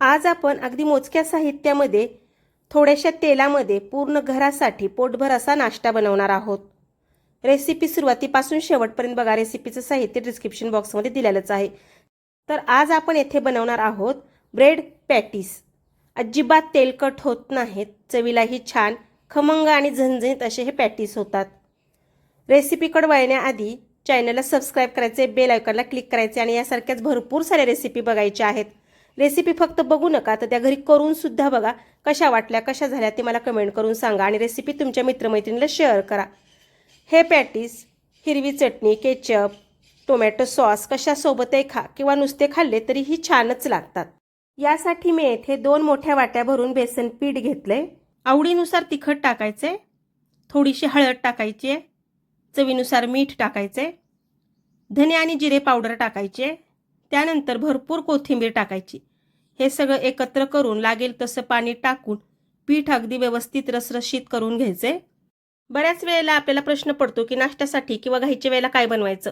आज आपण अगदी मोजक्या साहित्यामध्ये थोड्याशा तेलामध्ये पूर्ण घरासाठी पोटभर असा नाश्ता बनवणार आहोत. रेसिपी सुरुवातीपासून शेवटपर्यंत बघा रेसिपीचं साहित्य डिस्क्रिप्शन बॉक्समध्ये दिलेलंच आहे. तर आज आपण येथे बनवणार आहोत ब्रेड पॅटीस अजिबात तेलकट होत नाहीत चवीलाही छान खमंग आणि झणझणीत असे हे पॅटीस होतात. रेसिपीकडे वळण्याआधी चॅनलला सबस्क्राईब करायचे बेल आयकॉनला क्लिक करायचे आणि यासारख्याच भरपूर साऱ्या रेसिपी बघायच्या आहेत. रेसिपी फक्त बघू नका तर त्या घरी करून सुद्धा बघा कशा वाटल्या कशा झाल्या ते मला कमेंट करून सांगा आणि रेसिपी तुमच्या मित्रमैत्रिणीला शेअर करा. हे पॅटीस हिरवी चटणी केचप टोमॅटो सॉस कशासोबतही खा किंवा नुसते खाल्ले तरीही छानच लागतात. यासाठी मी येथे दोन मोठ्या वाट्या भरून बेसन पीठ घेतले आवडीनुसार तिखट टाकायचे थोडीशी हळद टाकायची आहे चवीनुसार मीठ टाकायचे धने आणि जिरे पावडर टाकायचे त्यानंतर भरपूर कोथिंबीर टाकायची. हे सगळं एकत्र करून लागेल तसं पाणी टाकून पीठ अगदी व्यवस्थित रसरशीत करून घ्यायचे. बऱ्याच वेळेला आपल्याला प्रश्न पडतो की नाश्त्यासाठी किंवा घाईच्या वेळेला काय बनवायचं?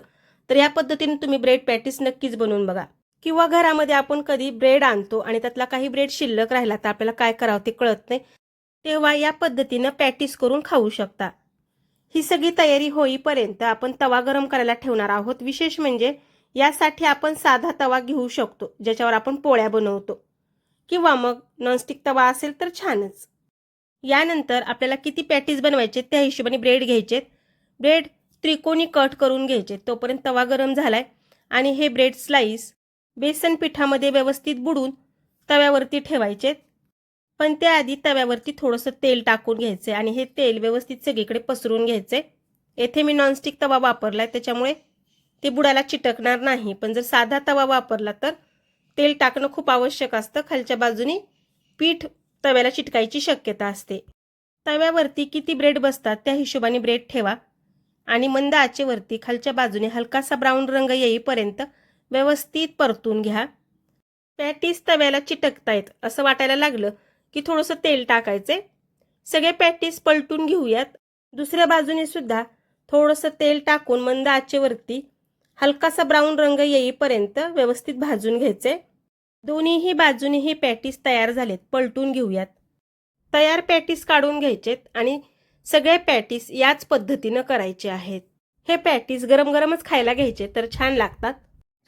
तर या पद्धतीने तुम्ही ब्रेड पॅटीस नक्कीच बनवून बघा. किंवा घरामध्ये आपण कधी ब्रेड आणतो आणि त्यातला काही ब्रेड शिल्लक राहिला तर आपल्याला काय करावं ते कळत नाही. तेव्हा या पद्धतीनं पॅटीस करून खाऊ शकता. ही सगळी तयारी होईपर्यंत आपण तवा गरम करायला ठेवणार आहोत. विशेष म्हणजे यासाठी आपण साधा तवा घेऊ शकतो ज्याच्यावर आपण पोळ्या बनवतो. किंवा मग नॉनस्टिक तवा असेल तर छानच. यानंतर आपल्याला किती पॅटीज बनवायचे त्या हिशोबाने ब्रेड घ्यायचे ब्रेड त्रिकोणी कट करून घ्यायचे. तोपर्यंत तवा गरम झालाय. आणि हे ब्रेड स्लाईस बेसन पिठामध्ये व्यवस्थित बुडून तव्यावरती ठेवायचे पण त्याआधी तव्यावरती थोडंसं तेल टाकून घ्यायचे आणि हे तेल व्यवस्थित सगळीकडे पसरून घ्यायचे येथे मी नॉनस्टिक तवा वापरलाय त्याच्यामुळे ते बुडाला चिटकणार नाही. पण जर साधा तवा वापरला तर तेल टाकणं खूप आवश्यक असतं. खालच्या बाजूने पीठ तव्याला चिटकायची शक्यता असते. तव्यावरती किती ब्रेड बसतात त्या हिशोबाने ब्रेड ठेवा आणि मंद आचेवरती खालच्या बाजूने हलकासा ब्राऊन रंग येईपर्यंत व्यवस्थित परतून घ्या. पॅटीस तव्याला चिटकतायत असं वाटायला लागलं की थोडंसं तेल टाकायचे. सगळे पॅटीस पलटून घेऊयात. दुसऱ्या बाजूने सुद्धा थोडंसं तेल टाकून मंद आचेवरती हलकासा ब्राऊन रंग येईपर्यंत व्यवस्थित भाजून घ्यायचे. दोन्हीही बाजूने हे पॅटीस तयार झालेत पलटून घेऊयात. तयार पॅटीस काढून घ्यायचेत आणि सगळे पॅटीस याच पद्धतीनं करायचे आहेत. हे पॅटीस गरम गरमच खायला घ्यायचे तर छान लागतात.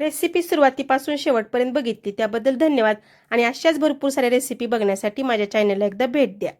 रेसिपी सुरुवातीपासून शेवटपर्यंत बघितली त्याबद्दल धन्यवाद. आणि अशाच भरपूर साऱ्या रेसिपी बघण्यासाठी माझ्या चॅनलला एकदा भेट द्या.